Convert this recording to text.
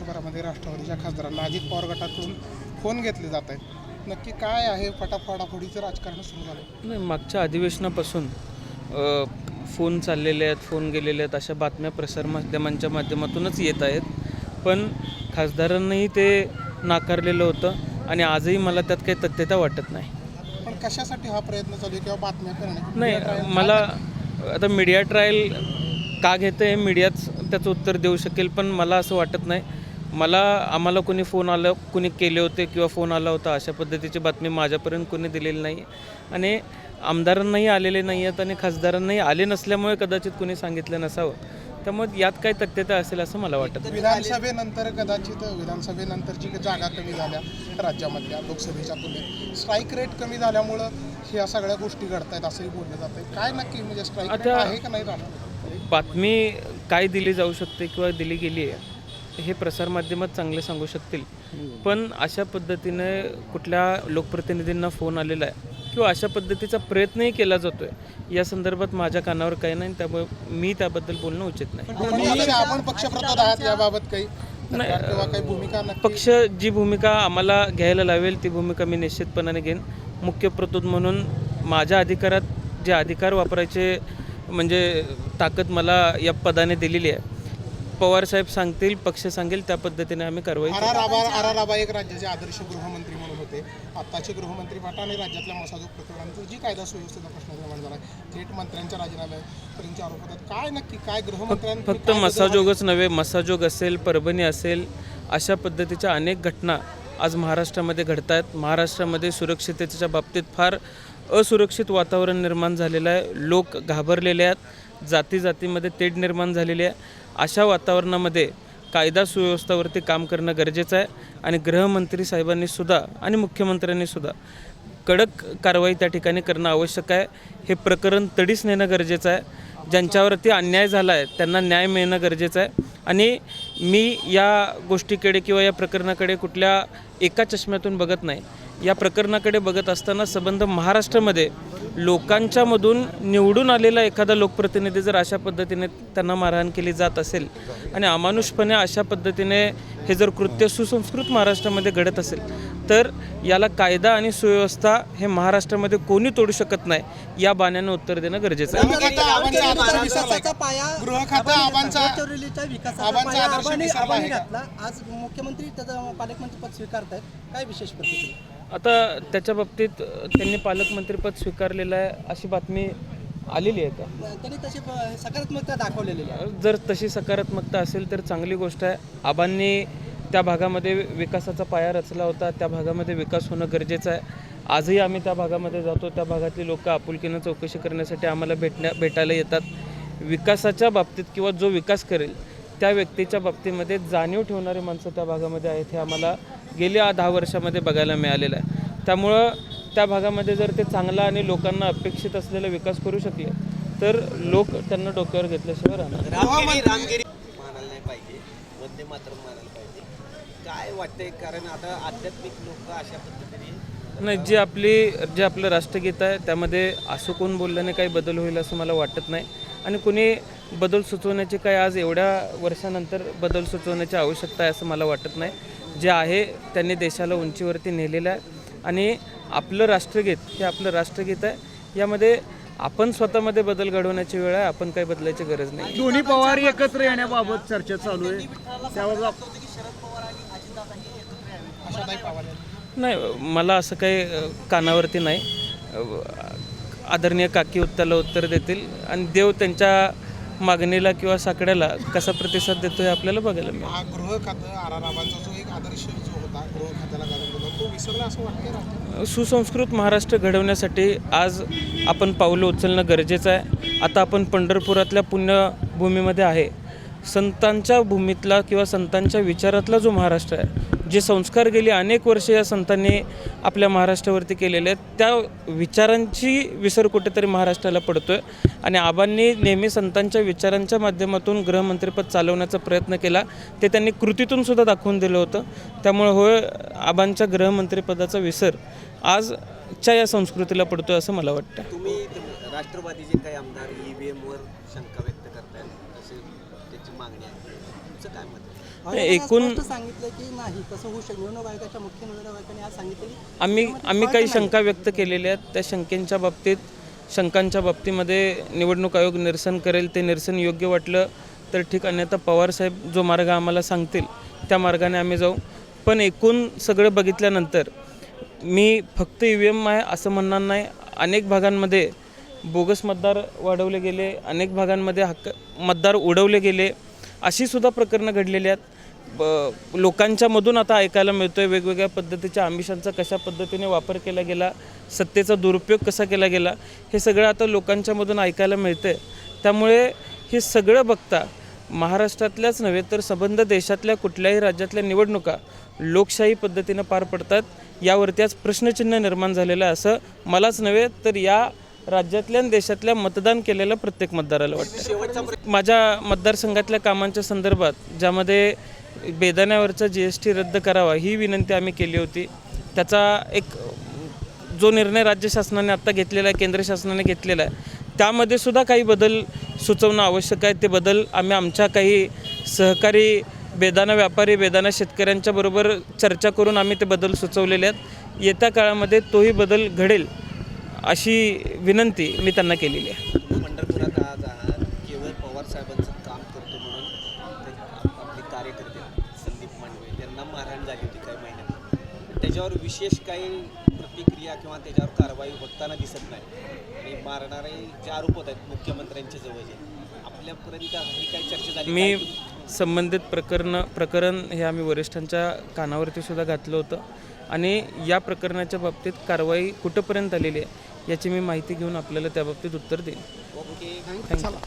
वर्षभरामध्ये राष्ट्रवादीच्या खासदारांना अजित पवार गटाकडून फोन घेतले जात आहेत. नक्की काय आहे फटाफडाफोडीचं राजकारण सुरू झालं नाही मागच्या अधिवेशनापासून फोन चाललेले आहेत फोन गेलेले आहेत अशा बातम्या प्रसारमाध्यमांच्या माध्यमातूनच येत आहेत. पण खासदारांनाही ते नाकारलेलं होतं आणि आजही मला त्यात काही तथ्यता वाटत नाही. पण कशासाठी हा प्रयत्न चालू किंवा बातम्या करणे नाही मला आता मीडिया ट्रायल का घेतं हे मीडियाच त्याचं उत्तर देऊ शकेल पण मला असं वाटत नाही. मला आम्हाला कोणी फोन आलं कोणी केले होते किंवा फोन आला होता अशा पद्धतीची बातमी माझ्यापर्यंत कोणी दिलेली नाही. आणि आमदारांनाही आलेले नाही आहेत आणि खासदारांनाही आले नसल्यामुळे कदाचित कोणी सांगितलं नसावं. त्यामुळे यात काही तथ्यता असेल असं मला वाटत. विधानसभेनंतर कदाचित विधानसभेनंतरची जागा कमी झाल्या राज्यामधल्या लोकसभेच्या तुलनेत स्ट्राईक रेट कमी झाल्यामुळं ह्या सगळ्या गोष्टी घडत आहेत असंही बोललं जात आहे काय नक्की म्हणजे स्ट्राईक आहे का नाही बातमी काय दिली जाऊ शकते किंवा दिली गेली आहे हे प्रसारमाध्यमात चांगले सांगू शकतील. पण अशा पद्धतीने कुठल्या लोकप्रतिनिधींना फोन आलेला आहे किंवा अशा पद्धतीचा प्रयत्नही केला जातो आहे या संदर्भात माझ्या कानावर काही नाही त्यामुळे मी त्याबद्दल बोलणं उचित नाही. पक्ष- आपण आहात याबाबत काही जी भूमिका आम्हाला घ्यायला लावेल ती भूमिका मी निश्चितपणाने घेईन. मुख्य प्रतोद म्हणून माझ्या अधिकारात जे अधिकार वापरायचे म्हणजे ताकद मला या पदाने दिलेली आहे पवार साहेब सांगतील पक्ष सांगेल त्या पद्धतीने आम्ही कारवाई करू. R R Aba R R Aba एक राज्याचे आदर्श गृहमंत्री म्हणून होते. आत्ताचे गृहमंत्री पाटाने राज्यातल्या मसाजोग प्रकरणांचं जी कायदा सुव्यवस्थेचा प्रश्न निर्माण झाला थेट मंत्र्यांच्या राजीनाम्यापर्यंतचे आरोप होतात काय नक्की काय गृहमंत्र्यांनी फक्त मसाजोगच नव्हे मसाजोग असेल परभणी असेल अशा पद्धतीच्या अनेक घटना आज महाराष्ट्रामध्ये घडत आहेत महाराष्ट्रामध्ये सुरक्षिततेच्या बाबतीत फार असुरक्षित वातावरण निर्माण झालेलं आहे. लोक घाबरलेले आहेत. जाती जातीमध्ये तेढ निर्माण झालेली आहे. अशा वातावरणामध्ये कायदा सुव्यवस्थावरती काम करणं गरजेचं आहे आणि गृहमंत्री साहेबांनी सुद्धा आणि मुख्यमंत्र्यांनी सुद्धा कडक कारवाई त्या ठिकाणी करणं आवश्यक आहे. हे प्रकरण तडीस नेणं गरजेचं आहे. ज्यांच्यावरती अन्याय झाला आहे त्यांना न्याय मिळणं गरजेचं आहे. आणि मी या गोष्टीकडे किंवा या प्रकरणाकडे कुठल्या एका चष्म्यातून बघत नाही. या प्रकरणाकडे बघत असताना संबंध महाराष्ट्रामध्ये लोकांच्यामधून निवडून आलेला एखादा लोकप्रतिनिधी जर अशा पद्धतीने त्यांना मारहाण केली जात असेल आणि अमानुषपणे अशा पद्धतीने हे जर कृत्य सुसंस्कृत महाराष्ट्रामध्ये घडत असेल तर याला कायदा आणि सुव्यवस्था हे महाराष्ट्रामध्ये कोणी तोडू शकत नाही या बाण्यानं उत्तर देणं गरजेचं आहे. आज मुख्यमंत्री त्याचं पालकमंत्री पद स्वीकारत आहेत काय विशेष प्रतिक्रिया? आता त्याच्या बाबतीत त्यांनी पालकमंत्रीपद स्वीकारलेलं आहे अशी बातमी आलेली आहे का त्यांनी तशी सकारात्मकता दाखवलेली आहे. जर तशी सकारात्मकता असेल तर चांगली गोष्ट आहे. आबांनी त्या भागामध्ये विकासाचा पाया रचला होता. त्या भागामध्ये विकास होणं गरजेचं आहे. आजही आम्ही त्या भागामध्ये जातो. त्या भागातली लोक आपुलकीनं चौकशी करण्यासाठी आम्हाला भेटण्या भेटायला येतात. विकासाच्या बाबतीत किंवा जो विकास करेल त्या व्यक्तीच्या बाबतीमध्ये जाणीव ठेवणारी माणसं त्या भागामध्ये आहेत हे आम्हाला गेल्या दहा वर्षामध्ये बघायला मिळालेलं आहे. त्यामुळं त्या भागामध्ये जर ते चांगला आणि लोकांना अपेक्षित असलेला विकास करू शकले तर लोक त्यांना डोक्यावर घेतल्याशिवाय राहणार पाहिजे. वंदे मातरम मानायला पाहिजे. काय वाटतंय? कारण आता आध्यात्मिक लोक अशा पद्धतीने नाही जी आपली जे आपलं राष्ट्रगीत आहे त्यामध्ये असं कोण बोलल्याने काही बदल होईल असं मला वाटत नाही. आणि कोणी बदल सुचवण्याची काय आज एवढ्या वर्षानंतर बदल सुचवण्याची आवश्यकता आहे असं मला वाटत नाही. जे आहे त्यांनी देशाला उंचीवरती नेलेलं आहे. आणि आपलं राष्ट्रगीत हे आपलं राष्ट्रगीत आहे. यामध्ये आपण स्वतःमध्ये बदल घडवण्याची वेळ आहे. आपण काही बदलायची गरज नाही. दोन्ही पवार एकत्र येण्याबाबत चर्चा चालू आहे. त्यावर. नाही मला असं काही कानावरती नाही. आदरणीय काकी उत्ताला उत्तर देतील. आणि देव त्यांच्या मागणीला किंवा साकड्याला कसा प्रतिसाद देतो हे आपल्याला बघायला मिळेल. आदर्श जो होता गृह खात्याला तो विसरला असं सुसंस्कृत महाराष्ट्र घडवण्यासाठी आज आपण पावलं उचलणं गरजेचं आहे. आता आपण पंढरपुरातल्या पुण्यभूमीमध्ये आहे. संतांच्या भूमीतला किंवा संतांच्या विचारातला जो महाराष्ट्र आहे जे संस्कार गेली अनेक वर्षे या संतांनी आपल्या महाराष्ट्रावरती केलेले आहेत त्या विचारांची विसर कुठेतरी महाराष्ट्राला पडतो आहे आणि आबांनी नेहमी संतांच्या विचारांच्या माध्यमातून गृहमंत्रीपद चालवण्याचा प्रयत्न केला. ते त्यांनी कृतीतून सुद्धा दाखवून दिलं होतं. त्यामुळे होय आबांच्या गृहमंत्रीपदाचा विसर आजच्या या संस्कृतीला पडतोय असं मला वाटतं. तुम्ही राष्ट्रवादीचे काही आमदार ईव्हीएम वर शंका व्यक्त करतायत असे त्याची मागणी आहे तुमचं काय मत? एकूण सांगितलं की नाही तसं होऊ शकत निवडणूक आयोगाच्या मुख्य निवडणूक आयोगाने आज सांगितलं की आम्ही आम्ही काही शंका व्यक्त केलेल्या आहेत. त्या शंकेच्या बाबतीत शंकांच्या बाबतीमध्ये निवडणूक आयोग निरसन करेल ते निरसन योग्य वाटलं तर ठीक. अन्यथा पवारसाहेब जो मार्ग आम्हाला सांगतील त्या मार्गाने आम्ही जाऊ. पण एकूण सगळं बघितल्यानंतर मी फक्त ई व्ही एम आहे असं म्हणणार नाही. अनेक भागांमध्ये बोगस मतदार वाढवले गेले अनेक भागांमध्ये हक्क मतदार उडवले गेले. अशी सुद्धा प्रकरणं घडलेली आहेत. ब लोकांच्या मधून आता ऐकायला मिळतोय वेगवेगळ्या पद्धतीच्या आमिषांचा कशा पद्धतीने वापर केला गेला सत्तेचा दुरुपयोग कसा केला गेला हे सगळं आता लोकांच्यामधून ऐकायला ऐकायला मिळतंय. त्यामुळे हे सगळं बघता महाराष्ट्रातल्याच नव्हे तर संबंध देशातल्या कुठल्याही राज्यातल्या निवडणुका लोकशाही पद्धतीनं पार पडतात यावरती आज प्रश्नचिन्ह निर्माण झालेलं आहे असं मलाच नव्हे तर या राज्यातल्या आणि देशातल्या मतदान केलेलं प्रत्येक मतदाराला वाटतं. माझ्या मतदारसंघातल्या कामांच्या संदर्भात ज्यामध्ये बेदाण्यावरचा जी एस टी रद्द करावा ही विनंती आम्ही केली होती. त्याचा एक जो निर्णय राज्य शासनाने आत्ता घेतलेला आहे केंद्र शासनाने घेतलेला आहे त्यामध्ये सुद्धा काही बदल सुचवणं आवश्यक आहे. ते बदल आम्ही आमच्या काही सहकारी बेदाना व्यापारी बेदाना शेतकऱ्यांच्या बरोबर चर्चा करून आम्ही ते बदल सुचवलेले आहेत. येत्या काळामध्ये तोही बदल घडेल. अशी विनंती मी त्यांना केलेली आहे. पंढरपुरात आज आहात. केवळ पवार साहेबांचं काम करतो म्हणून ते आपले कार्यकर्ते संदीप मांडवे यांना मारहाण झाली होती काही महिन्यात. त्याच्यावर विशेष काही प्रतिक्रिया किंवा त्याच्यावर कारवाई होताना दिसत नाही. आणि मारणारे जे आरोप होत आहेत मुख्यमंत्र्यांच्या जवळचे आपल्यापर्यंत ही काही चर्चा झाली मी? संबंधित प्रकरण प्रकरण हे आम्ही वरिष्ठांच्या कानावरती सुद्धा घातलं होतं. आणि या प्रकरणाच्या बाबतीत कारवाई कुठंपर्यंत आलेली आहे याची मी माहिती घेऊन आपल्याला त्या बाबतीत उत्तर देईन. ओके चला.